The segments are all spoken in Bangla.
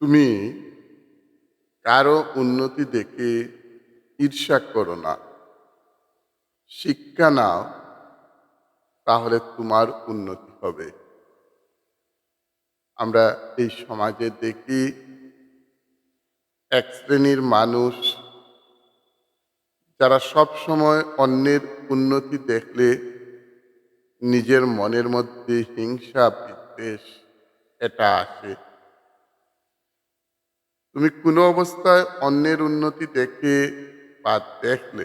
তুমি কারও উন্নতি দেখে ঈর্ষা করো না। শিক্ষা নাও, তাহলে তোমার উন্নতি হবে। আমরা এই সমাজে দেখি এক শ্রেণির মানুষ যারা সব সময় অন্যের উন্নতি দেখলে নিজের মনের মধ্যে হিংসা, বিদ্বেষ, এটা আসে। তুমি কোনো অবস্থায় অন্যের উন্নতি দেখে বা দেখলে,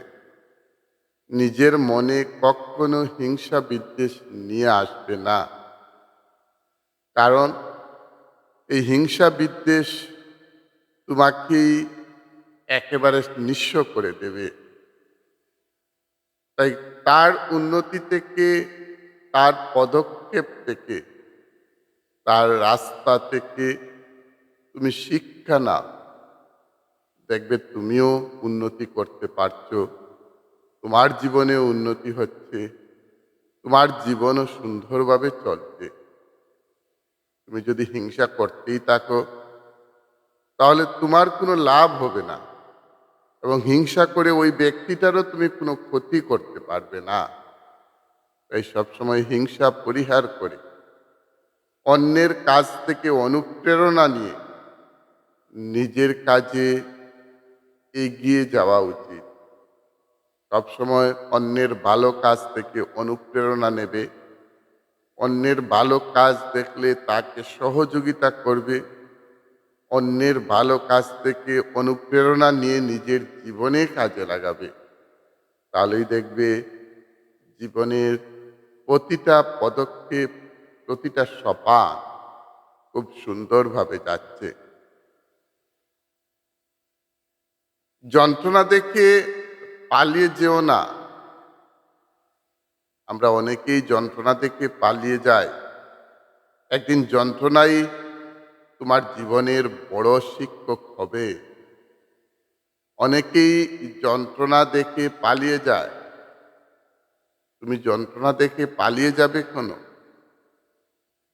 নিজের মনে কখনো হিংসা বিদ্বেষ নিয়ে আসবে না। কারণ এই হিংসা বিদ্বেষ তোমাকেই একেবারে নিঃস্ব করে দেবে। তাই তার উন্নতি থেকে, তার পদক্ষেপ থেকে, তার রাস্তা থেকে তুমি শিক্ষা না দেখবে তুমিও উন্নতি করতে পারছ। তোমার জীবনে উন্নতি হচ্ছে। তোমার জীবনও সুন্দরভাবে চলছে। তুমি যদি হিংসা করতেই থাকো, তাহলে তোমার কোনো লাভ হবে না। এবং হিংসা করে ওই ব্যক্তিটারও তুমি কোনো ক্ষতি করতে পারবে না। তাই সবসময় হিংসা পরিহার করে। অন্যের কাছ থেকে অনুপ্রেরণা নিয়ে নিজের কাজে এগিয়ে যাওয়া উচিত। সবসময় অন্যের ভালো কাজ থেকে অনুপ্রেরণা নেবে। অন্যের ভালো কাজ দেখলে তাকে সহযোগিতা করবে। অন্যের ভালো কাজ থেকে অনুপ্রেরণা নিয়ে নিজের জীবনে কাজে লাগাবে। তাহলেই দেখবে জীবনের প্রতিটা পদক্ষেপ, প্রতিটা সপা খুব সুন্দরভাবে যাচ্ছে। যন্ত্রণা দেখে পালিয়ে যেও না। আমরা অনেকেই যন্ত্রণা দেখে পালিয়ে যাই। একদিন যন্ত্রণাই তোমার জীবনের বড় শিক্ষক হবে। অনেকেই যন্ত্রণা দেখে পালিয়ে যায়। তুমি যন্ত্রণা দেখে পালিয়ে যাবে কোনো?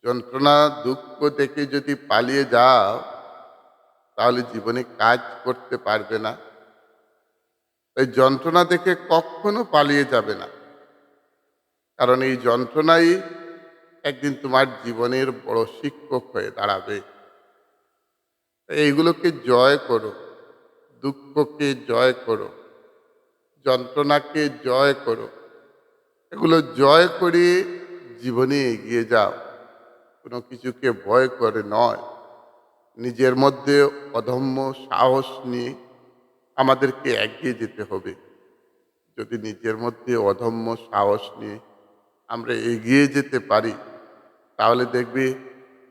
যন্ত্রণা, দুঃখ দেখে যদি পালিয়ে যাও, তাহলে জীবনে কাজ করতে পারবে না। তাই যন্ত্রণা দেখে কখনো পালিয়ে যাবে না। কারণ এই যন্ত্রণাই একদিন তোমার জীবনের বড় শিক্ষক হয়ে দাঁড়াবে। এইগুলোকে জয় করো, দুঃখকে জয় করো, যন্ত্রণাকে জয় করো, এগুলো জয় করে জীবনে এগিয়ে যাও। কোনো কিছুকে ভয় করে নয়। নিজের মধ্যে অধম্য সাহস নিয়ে আমাদেরকে এগিয়ে যেতে হবে। যদি নিজের মধ্যে অধম্য সাহস নিয়ে আমরা এগিয়ে যেতে পারি, তাহলে দেখবে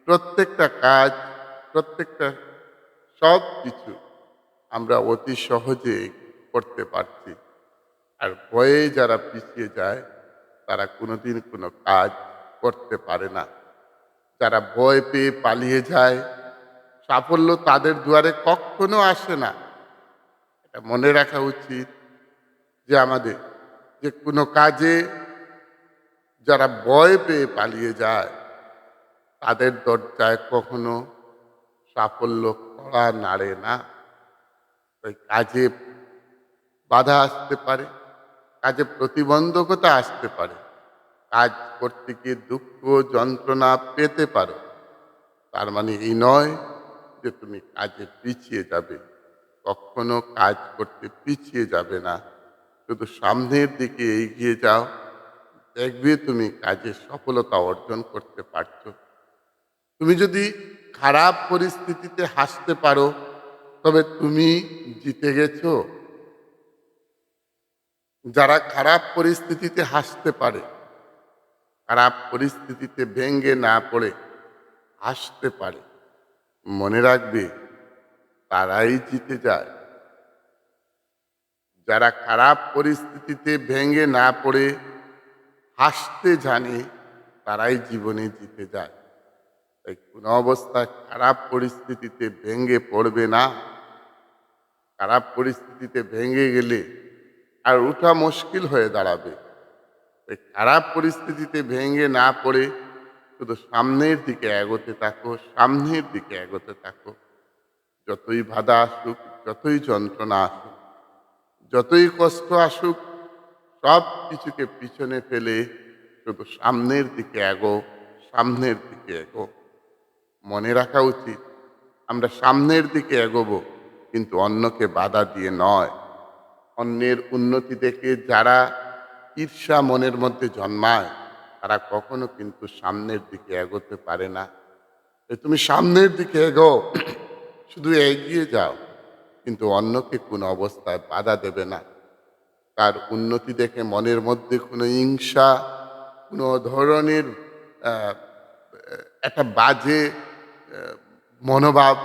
প্রত্যেকটা কাজ, প্রত্যেকটা সব কিছু আমরা অতি সহজে করতে পারছি। আর ভয়ে যারা পিছিয়ে যায়, তারা কোনোদিন কোনো কাজ করতে পারে না। যারা ভয় পেয়ে পালিয়ে যায়, সাফল্য তাদের দুয়ারে কখনো আসে না। মনে রাখা উচিত যে আমাদের যে কোনো কাজে যারা ভয় পেয়ে পালিয়ে যায়, তাদের দরজায় কখনো সাফল্য করা নাড়ে না। ওই কাজে বাধা আসতে পারে, কাজে প্রতিবন্ধকতা আসতে পারে, কাজ করতে গিয়ে দুঃখ যন্ত্রণা পেতে পারো। তার মানে এই নয় যে তুমি কাজে পিছিয়ে যাবে। কখনো কাজ করতে পিছিয়ে যাবে না। শুধু সামনের দিকে এগিয়ে যাও। দেখবে তুমি কাজে সফলতা অর্জন করতে পারছ। তুমি যদি খারাপ পরিস্থিতিতে হাসতে পারো, তবে তুমি জিতে গেছো। যারা খারাপ পরিস্থিতিতে হাসতে পারে, খারাপ পরিস্থিতিতে ভেঙ্গে না পড়ে, হাসতে পারে। মনে রাখবে তারাই জিতে যায়। যারা খারাপ পরিস্থিতিতে ভেঙে না পড়ে, হাসতে জানে, তারাই জীবনে জিতে যায়। তাই কোনো অবস্থায় খারাপ পরিস্থিতিতে ভেঙে পড়বে না। খারাপ পরিস্থিতিতে ভেঙে গেলে আর ওঠা মুশকিল হয়ে দাঁড়াবে। এই খারাপ পরিস্থিতিতে ভেঙে না পড়ে, শুধু সামনের দিকে এগোতে থাকো, সামনের দিকে এগোতে থাকো। যতই বাধা আসুক, যতই যন্ত্রণা আসুক, যতই কষ্ট আসুক, সব কিছুকে পিছনে ফেলে শুধু সামনের দিকে এগো, সামনের দিকে এগো। মনে রাখা উচিত, আমরা সামনের দিকে এগোবো, কিন্তু অন্যকে বাধা দিয়ে নয়। অন্যের উন্নতি দেখে যারা ঈর্ষা মনের মধ্যে জন্মায়, তারা কখনো কিন্তু সামনের দিকে এগোতে পারে না। তুমি সামনের দিকে এগো। শুধু এগিয়ে যাও, কিন্তু অন্যকে কোনো অবস্থায় বাধা দেবে না। তার উন্নতি দেখে মনের মধ্যে কোনো হিংসা, কোনো ধরনের একটা বাজে মনোভাব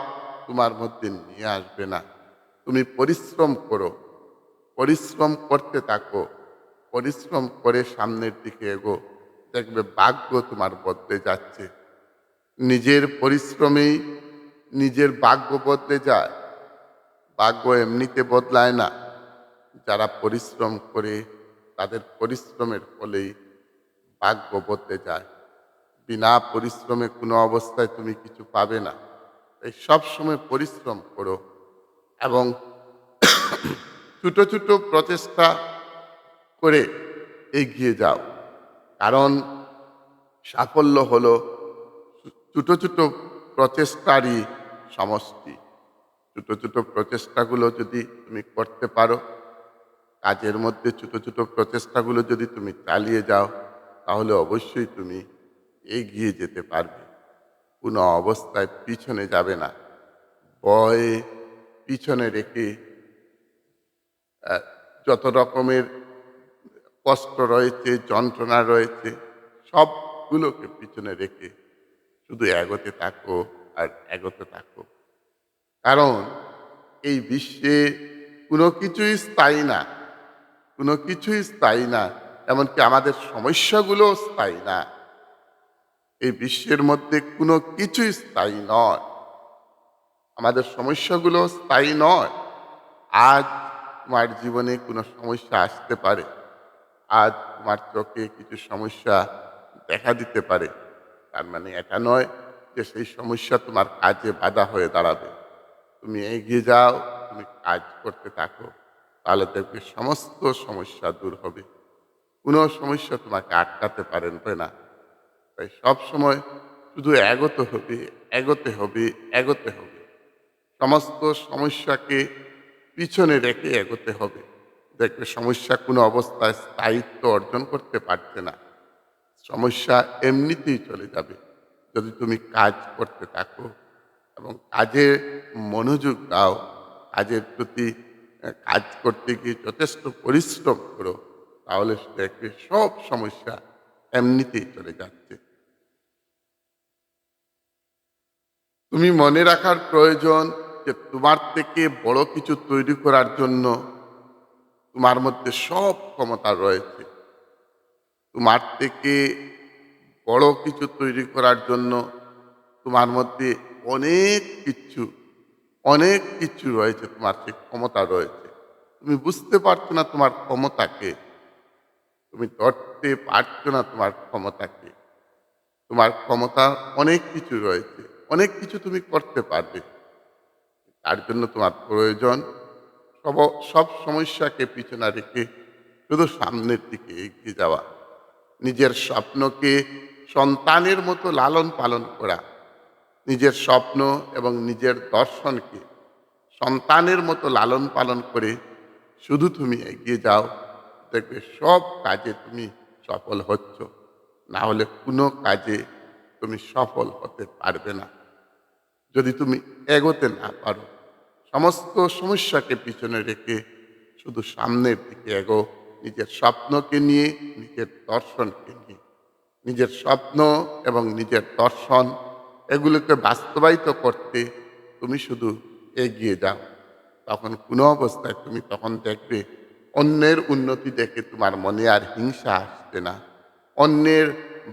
তোমার মধ্যে নিয়ে আসবে না। তুমি পরিশ্রম করো, পরিশ্রম করতে থাকো, পরিশ্রম করে সামনের দিকে এগো, দেখবে ভাগ্য তোমার বদলে যাচ্ছে। নিজের পরিশ্রমেই নিজের ভাগ্য বদলে যায়, ভাগ্য এমনিতে বদলায় না। যারা পরিশ্রম করে, তাদের পরিশ্রমের ফলেই ভাগ্য বদলে যায়। বিনা পরিশ্রমে কোনো অবস্থায় তুমি কিছু পাবে না। তাই সবসময় পরিশ্রম করো এবং ছোট ছোট প্রচেষ্টা করে এগিয়ে যাও। কারণ সাফল্য হলো ছোট ছোট প্রচেষ্টারই সমষ্টি। ছোট ছোট প্রচেষ্টাগুলো যদি তুমি করতে পারো, কাজের মধ্যে ছোট ছোট প্রচেষ্টাগুলো যদি তুমি চালিয়ে যাও, তাহলে অবশ্যই তুমি এগিয়ে যেতে পারবে। কোনো অবস্থায় পিছনে যাবে না। ভয়ে পিছনে রেখে যত রকমের কষ্ট রয়েছে, যন্ত্রণা রয়েছে, সবগুলোকে পিছনে রেখে শুধু এগোতে থাকো। আর এগোতে থাকো। কারণ এই বিশ্বে কোনো কিছুই স্থায়ী না, কোনো কিছুই স্থায়ী না, এমনকি আমাদের সমস্যাগুলো স্থায়ী না। এই বিশ্বের মধ্যে কোনো কিছুই স্থায়ী নয়। আমাদের সমস্যাগুলো স্থায়ী নয়। আজ তোমার জীবনে কোনো সমস্যা আসতে পারে। আজ তোমার চোখে কিছু সমস্যা দেখা দিতে পারে। তার মানে এটা নয় যে সেই সমস্যা তোমার কাজে বাধা হয়ে দাঁড়াবে। তুমি এগিয়ে যাও, তুমি কাজ করতে থাকো, তাহলে দেখবে সমস্ত সমস্যা দূর হবে। কোনো সমস্যা তোমাকে আটকাতে পারবে না। তাই সব সময় শুধু এগোতে হবে এগোতে হবে এগোতে হবে। সমস্ত সমস্যাকে পিছনে রেখে এগোতে হবে। দেখবে সমস্যা কোনো অবস্থায় স্থায়িত্ব অর্জন করতে পারছে না। সমস্যা এমনিতেই চলে যাবে। যদি তুমি কাজ করতে থাকো এবং কাজে মনোযোগ দাও, কাজের প্রতি কাজ করতে গিয়ে যথেষ্ট পরিশ্রম করো, তাহলে দেখবে সব সমস্যা এমনিতেই চলে যাচ্ছে। তুমি মনে রাখার প্রয়োজন যে তোমার থেকে বড় কিছু তৈরি করার জন্য তোমার মধ্যে সব ক্ষমতা রয়েছে। তোমার থেকে বড় কিছু তৈরি করার জন্য তোমার মধ্যে অনেক কিছু অনেক কিছু রয়েছে তোমার সে ক্ষমতা রয়েছে। তুমি বুঝতে পারছ না তোমার ক্ষমতাকে। তুমি ধরতে পারছ না তোমার ক্ষমতাকে। তোমার ক্ষমতা অনেক কিছু রয়েছে, অনেক কিছু তুমি করতে পারবে। তার জন্য তোমার প্রয়োজন সব সব সমস্যাকে পিছনে রেখে শুধু সামনের দিকে এগিয়ে যাওয়া। নিজের স্বপ্নকে সন্তানের মতো লালন পালন করা, নিজের স্বপ্ন এবং নিজের দর্শনকে সন্তানের মতো লালন পালন করে শুধু তুমি এগিয়ে যাও, দেখবে সব কাজে তুমি সফল হচ্ছ। না হলে কোনো কাজে তুমি সফল হতে পারবে না। যদি তুমি এগোতে না পারো, সমস্ত সমস্যাকে পিছনে রেখে শুধু সামনের দিকে এগো, নিজের স্বপ্নকে নিয়ে, নিজের দর্শনকে নিয়ে। নিজের স্বপ্ন এবং নিজের দর্শন এগুলোকে বাস্তবায়িত করতে তুমি শুধু এগিয়ে যাও। তখন কোনো অবস্থায় তুমি তখন দেখবে অন্যের উন্নতি দেখে তোমার মনে আর হিংসা আসবে না। অন্যের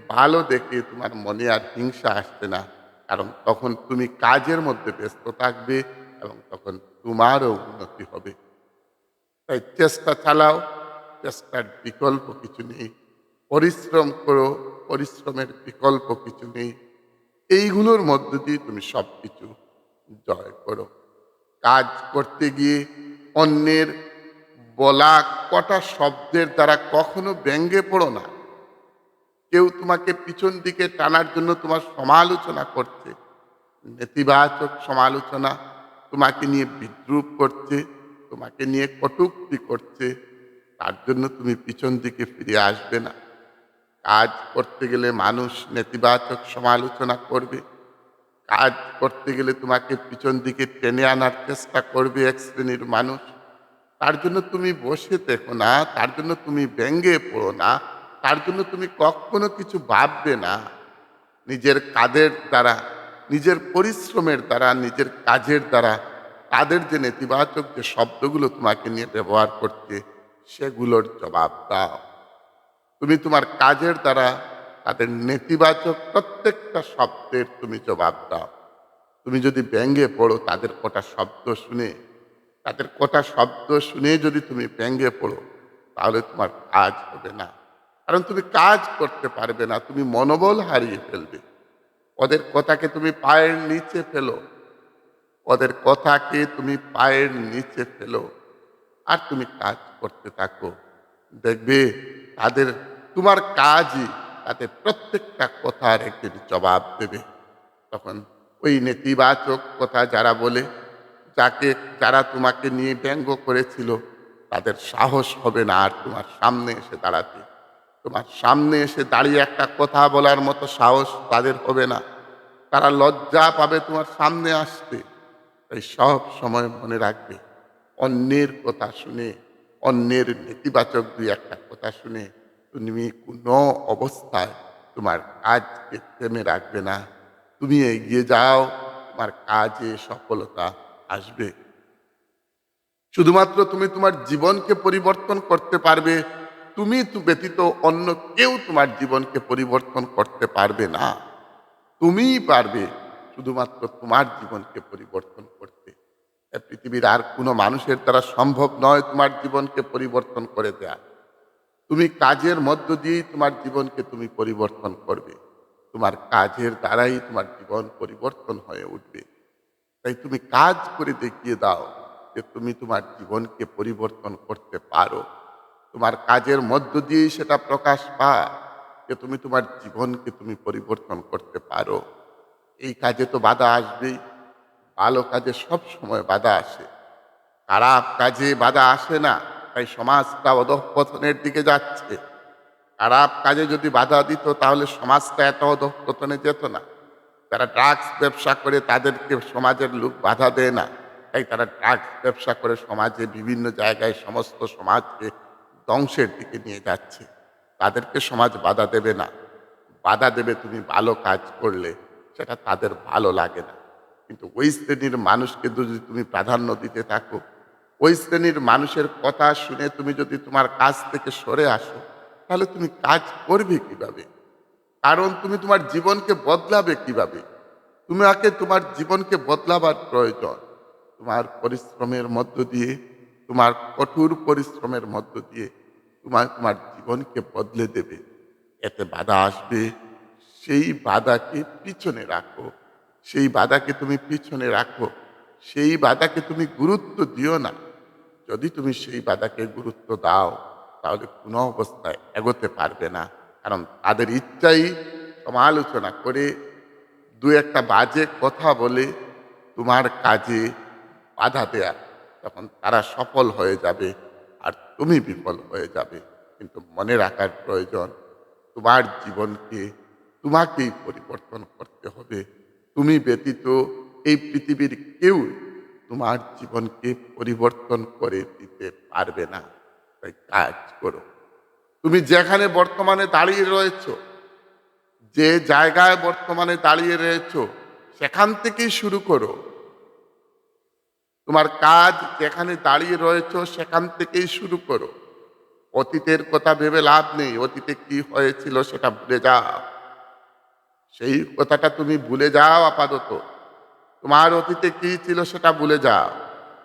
ভালো দেখে তোমার মনে আর হিংসা আসবে না। কারণ তখন তুমি কাজের মধ্যে ব্যস্ত থাকবে এবং তখন তোমারও উন্নতি হবে। তাই চেষ্টা চালাও, চেষ্টার বিকল্প কিছু নেই। পরিশ্রম করো পরিশ্রমের বিকল্প কিছু নেই। এইগুলোর মধ্য দিয়ে তুমি সব কিছু জয় করো। কাজ করতে গিয়ে অন্যের বলা কটা শব্দের দ্বারা কখনো ব্যঙ্গে পড়ো না। কেউ তোমাকে পিছন দিকে টানার জন্য তোমার সমালোচনা করছে। নেতিবাচক সমালোচনা তোমাকে নিয়ে বিদ্রুপ করছে, তোমাকে নিয়ে কটুক্তি করছে। তার জন্য তুমি পিছন দিকে ফিরে আসবে না। কাজ করতে গেলে মানুষ নেতিবাচক সমালোচনা করবে। কাজ করতে গেলে তোমাকে পিছন দিকে টেনে আনার চেষ্টা করবে এক শ্রেণির মানুষ। তার জন্য তুমি বসে দেখো না, তার জন্য তুমি ব্যঙ্গে পড়ো না, তার জন্য তুমি কখনো কিছু ভাববে না। নিজের কাজের দ্বারা, নিজের পরিশ্রমের দ্বারা, নিজের কাজের দ্বারা, তাদের যে নেতিবাচক যে শব্দগুলো তোমাকে নিয়ে ব্যবহার করছে, সেগুলোর জবাব দাও। তুমি তোমার কাজের দ্বারা তাদের নেতিবাচক প্রত্যেকটা শব্দের তুমি জবাব দাও। তুমি যদি ব্যঙ্গে পড়ো, তাদের কটা শব্দ শুনে, তাদের কটা শব্দ শুনে যদি তুমি ব্যঙ্গে পড়ো, তাহলে তোমার কাজ হবে না। কারণ তুমি কাজ করতে পারবে না, তুমি মনোবল হারিয়ে ফেলবে। ওদের কথাকে তুমি পায়ের নিচে ফেলো। ওদের কথাকে তুমি পায়ের নিচে ফেলো। আর তুমি কাজ করতে থাকো। দেখবে তাদের তোমার কাজই তাদের প্রত্যেকটা কথার একদিন জবাব দেবে। তখন ওই নেতিবাচক কথা যারা বলে, যাকে যারা তোমাকে নিয়ে ব্যঙ্গ করেছিল, তাদের সাহস হবে না আর তোমার সামনে এসে দাঁড়াতে। তোমার সামনে এসে দাঁড়িয়ে একটা কথা বলার মতো সাহস তাদের হবে না। তারা লজ্জা পাবে তোমার সামনে আসতে। তাই সব সময় মনে রাখবে, অন্যের কথা শুনে অন্যের নেতিবাচক দুই একটা কথা শুনে তুমি কোনো অবস্থায় তোমার কাজকে থেমে রাখবে না। তুমি এগিয়ে যাও, তোমার কাজে সফলতা আসবে। শুধুমাত্র তুমি তোমার জীবনকে পরিবর্তন করতে পারবে, তুমি ব্যতীত অন্য কেউ তোমার জীবনকে পরিবর্তন করতে পারবে না। তুমিই পারবে শুধুমাত্র তোমার জীবনকে পরিবর্তন করতে। পৃথিবীর আর কোনো মানুষের দ্বারা সম্ভব নয় তোমার জীবনকে পরিবর্তন করে দেয়া। তুমি কাজের মধ্য দিয়েই তোমার জীবনকে তুমি পরিবর্তন করবে। তোমার কাজের দ্বারাই তোমার জীবন পরিবর্তন হয়ে উঠবে। তাই তুমি কাজ করে দেখিয়ে দাও যে তুমি তোমার জীবনকে পরিবর্তন করতে পারো। তোমার কাজের মধ্য দিয়েই সেটা প্রকাশ পা যে তুমি তোমার জীবনকে তুমি পরিবর্তন করতে পারো। এই কাজে তো বাধা আসবেই। ভালো কাজে সব সময় বাধা আসে। খারাপ কাজে বাধা আসে না, তাই সমাজটা অধঃপতনের দিকে যাচ্ছে। খারাপ কাজে যদি বাধা দিত, তাহলে সমাজটা এত অধঃপতনে যেত না। তারা ড্রাগস ব্যবসা করে, তাদেরকে সমাজের লোক বাধা দেয় না। তাই তারা ড্রাগস ব্যবসা করে সমাজে বিভিন্ন জায়গায় সমস্ত সমাজকে ধ্বংসের দিকে নিয়ে যাচ্ছে। তাদেরকে সমাজ বাধা দেবে না। বাধা দেবে তুমি ভালো কাজ করলে, সেটা তাদের ভালো লাগে না। কিন্তু ওই শ্রেণির মানুষকে যদি তুমি প্রাধান্য দিতে থাকো, ওই শ্রেণির মানুষের কথা শুনে তুমি যদি তোমার কাজ থেকে সরে আসো, তাহলে তুমি কাজ করবে কীভাবে? কারণ তুমি তোমার জীবনকে বদলাবে কীভাবে? তুমি আগে তোমার জীবনকে বদলাবার প্রয়োজন। তোমার পরিশ্রমের মধ্য দিয়ে, তোমার কঠোর পরিশ্রমের মধ্য দিয়ে তোমার তোমার জীবনকে বদলে দেবে। এতে বাধা আসবে, সেই বাধাকে পিছনে রাখো। সেই বাধাকে তুমি পিছনে রাখো, সেই বাধাকে তুমি গুরুত্ব দিও না। যদি তুমি সেই বাধাকে গুরুত্ব দাও, তাহলে কোনো অবস্থায় এগোতে পারবে না। কারণ তাদের ইচ্ছাই সমালোচনা করে দু একটা বাজে কথা বলে তোমার কাজে বাধা দেয়া, তখন তারা সফল হয়ে যাবে আর তুমি বিফল হয়ে যাবে। কিন্তু মনে রাখার প্রয়োজন, তোমার জীবনকে তোমাকেই পরিবর্তন করতে হবে। তুমি ব্যতীত এই পৃথিবীর কেউ তোমার জীবনকে পরিবর্তন করে দিতে পারবে না। তাই কাজ করো। তুমি যেখানে বর্তমানে দাঁড়িয়ে রয়েছো, যে জায়গায় বর্তমানে দাঁড়িয়ে রয়েছো, সেখান থেকেই শুরু করো। তোমার কাজ যেখানে দাঁড়িয়ে রয়েছো, সেখান থেকেই শুরু করো। অতীতের কথা ভেবে লাভ নেই, অতীতে কি হয়েছিল সেটা ভুলে যাও। সেই কথাটা তুমি ভুলে যাও আপাতত। তোমার অতীতে কি ছিল সেটা ভুলে যাও।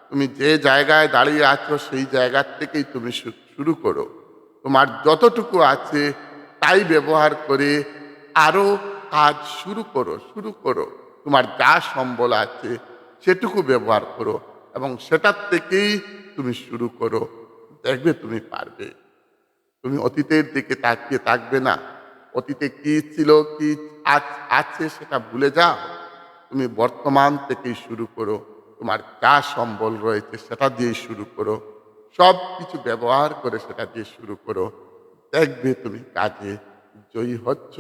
তুমি যে জায়গায় দাঁড়িয়ে আছো সেই জায়গার থেকেই তুমি শুরু করো। তোমার যতটুকু আছে তাই ব্যবহার করে আরও কাজ শুরু করো শুরু করো। তোমার যা সম্বল আছে সেটুকু ব্যবহার করো এবং সেটার থেকেই তুমি শুরু করো। দেখবে তুমি পারবে। তুমি অতীতের দিকে তাকিয়ে থাকবে না। অতীতে কী ছিল, কি আজ আছে সেটা ভুলে যাও। তুমি বর্তমান থেকেই শুরু করো। তোমার যা সম্বল রয়েছে সেটা দিয়ে শুরু করো। সব কিছু ব্যবহার করে সেটা দিয়ে শুরু করো। দেখবে তুমি কাজে জয়ী হচ্ছ,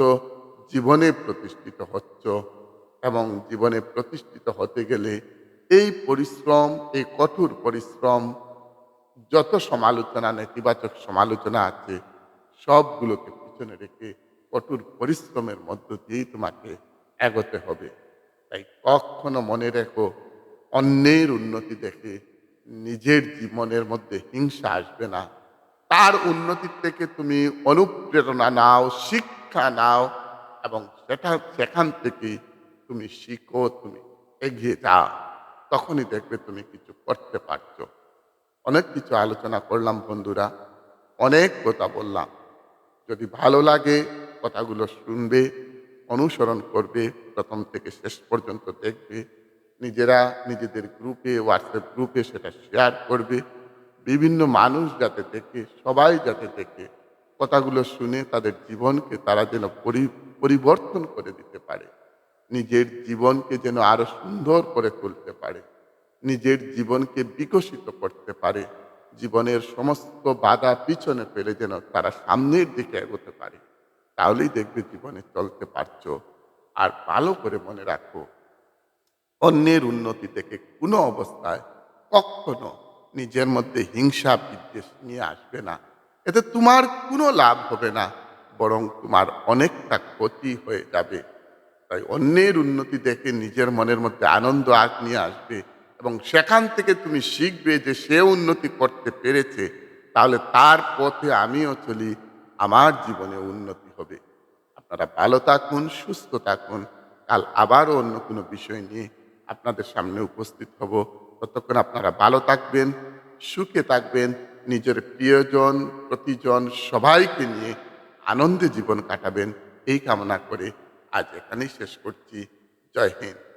জীবনে প্রতিষ্ঠিত হচ্ছ এবং জীবনে প্রতিষ্ঠিত হতে গেলে এই পরিশ্রম, এই কঠোর পরিশ্রম, যত সমালোচনা, নেতিবাচক সমালোচনা আছে, সবগুলোকে পিছনে রেখে কঠোর পরিশ্রমের মধ্য দিয়েই তোমাকে এগোতে হবে। তাই কখনো মনে রেখো, অন্যের উন্নতি দেখে নিজের জীবনের মধ্যে হিংসা আসবে না। তার উন্নতির থেকে তুমি অনুপ্রেরণা নাও, শিক্ষা নাও এবং সেটা, সেখান থেকে তুমি শিখো, তুমি এগিয়ে যাও। তখনই দেখবে তুমি কিছু করতে পারছ। অনেক কিছু আলোচনা করলাম বন্ধুরা, অনেক কথা বললাম। যদি ভালো লাগে কথাগুলো শুনবে, অনুসরণ করবে, প্রথম থেকে শেষ পর্যন্ত দেখবে। নিজেরা নিজেদের গ্রুপে হোয়াটসঅ্যাপ গ্রুপে সেটা শেয়ার করবে। বিভিন্ন মানুষ যাতে দেখে, সবাই যাতে দেখে, কথাগুলো শুনে তাদের জীবনকে তারা যেন পরি- পরিবর্তন করে দিতে পারে। নিজের জীবনকে যেন আরও সুন্দর করে তুলতে পারে। নিজের জীবনকে বিকশিত করতে পারে। জীবনের সমস্ত বাধা পিছনে ফেলে যেন তারা সামনের দিকে এগোতে পারে। তাহলেই দেখবে জীবনে চলতে পারছ। আর ভালো করে মনে রাখো, অন্যের উন্নতি থেকে কোনো অবস্থায় কখনো নিজের মধ্যে হিংসা, বিদ্বেষ নিয়ে আসবে না। এতে তোমার কোনো লাভ হবে না, বরং তোমার অনেকটা ক্ষতি হয়ে যাবে। তাই অন্যের উন্নতি দেখে নিজের মনের মধ্যে আনন্দ আগ নিয়ে আসবে এবং সেখান থেকে তুমি শিখবে যে সে উন্নতি করতে পেরেছে। তাহলে তার পথে আমিও চলি, আমার জীবনে উন্নতি আপনারা ভালো থাকুন, সুস্থ থাকুন। কাল আবারও অন্য কোনো বিষয় নিয়ে আপনাদের সামনে উপস্থিত হব। ততক্ষণ আপনারা ভালো থাকবেন, সুখে থাকবেন, নিজের প্রিয়জন, প্রতিজন সবাইকে নিয়ে আনন্দে জীবন কাটাবেন। এই কামনা করে আজ এখানেই শেষ করছি। জয় হিন্দ।